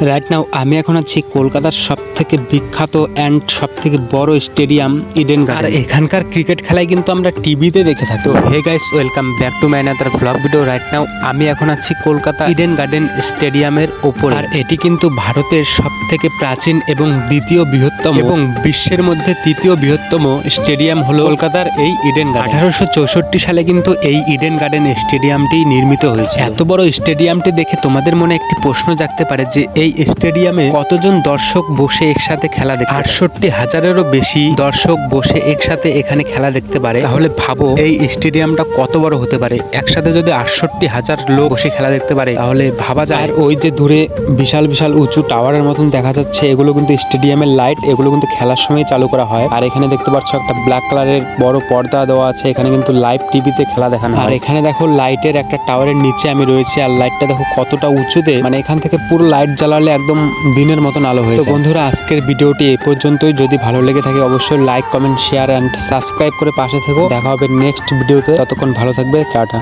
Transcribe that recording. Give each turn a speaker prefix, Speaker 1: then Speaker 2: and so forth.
Speaker 1: Right now আমি এখন আছি কলকাতার সব থেকে বিখ্যাত অ্যান্ড সব থেকে বড় স্টেডিয়াম ইডেন গার্ডেন আর এখানকার ক্রিকেট খেলায় কিন্তু আমরা টিভিতে দেখে থাকি। তো hey guys welcome back to my another vlog video right now আমি এখন আছি কলকাতা ইডেন গার্ডেন স্টেডিয়ামের ওপর আর এটি কিন্তু ভারতের সব থেকে প্রাচীন এবং দ্বিতীয় বৃহত্তম এবং বিশ্বের মধ্যে তৃতীয় বৃহত্তম স্টেডিয়াম হলো কলকাতার এই ইডেন গার্ডেন। আঠারোশো চৌষট্টি সালে কিন্তু এই ইডেন গার্ডেন স্টেডিয়ামটি নির্মিত হয়েছে। এত বড় স্টেডিয়ামটি দেখে তোমাদের মনে একটি প্রশ্ন জাগতে পারে যে এই স্টেডিয়ামে কতজন দর্শক বসে একসাথে খেলা দেখে আটষট্টি হাজারেরও বেশি দর্শক বসে একসাথে এখানে খেলা দেখতে পারে। তাহলে ভাবো, এই স্টেডিয়ামটা কত বড় হতে পারে? একসাথে যদি আটষট্টি হাজার লোক বসে খেলা দেখতে পারে, তাহলে ভাবা যায়। ওই যে দূরে বিশাল বিশাল উঁচু টাওয়ারের মতন দেখা যাচ্ছে এগুলো কিন্তু স্টেডিয়ামের লাইট এগুলো কিন্তু খেলার সময় চালু করা হয়। আর এখানে দেখতে পাচ্ছ একটা ব্ল্যাক কালারের বড় পর্দা দেওয়া আছে এখানে কিন্তু লাইভ টিভিতে খেলা দেখানো আর এখানে দেখো লাইটের একটা টাওয়ারের নিচে আমি রয়েছি আর লাইটটা দেখো কতটা উঁচুতে মানে এখান থেকে পুরো লাইট জ্বালালে একদম দিনের মতন আলো হয়ে যায়। তো বন্ধুরা আজকের ভিডিওটি এই পর্যন্তই। যদি ভালো লেগে থাকে অবশ্যই like comment share and subscribe করে পাশে থেকো। দেখা হবে নেক্সট ভিডিওতে ততক্ষণ ভালো থাকবে টাটা।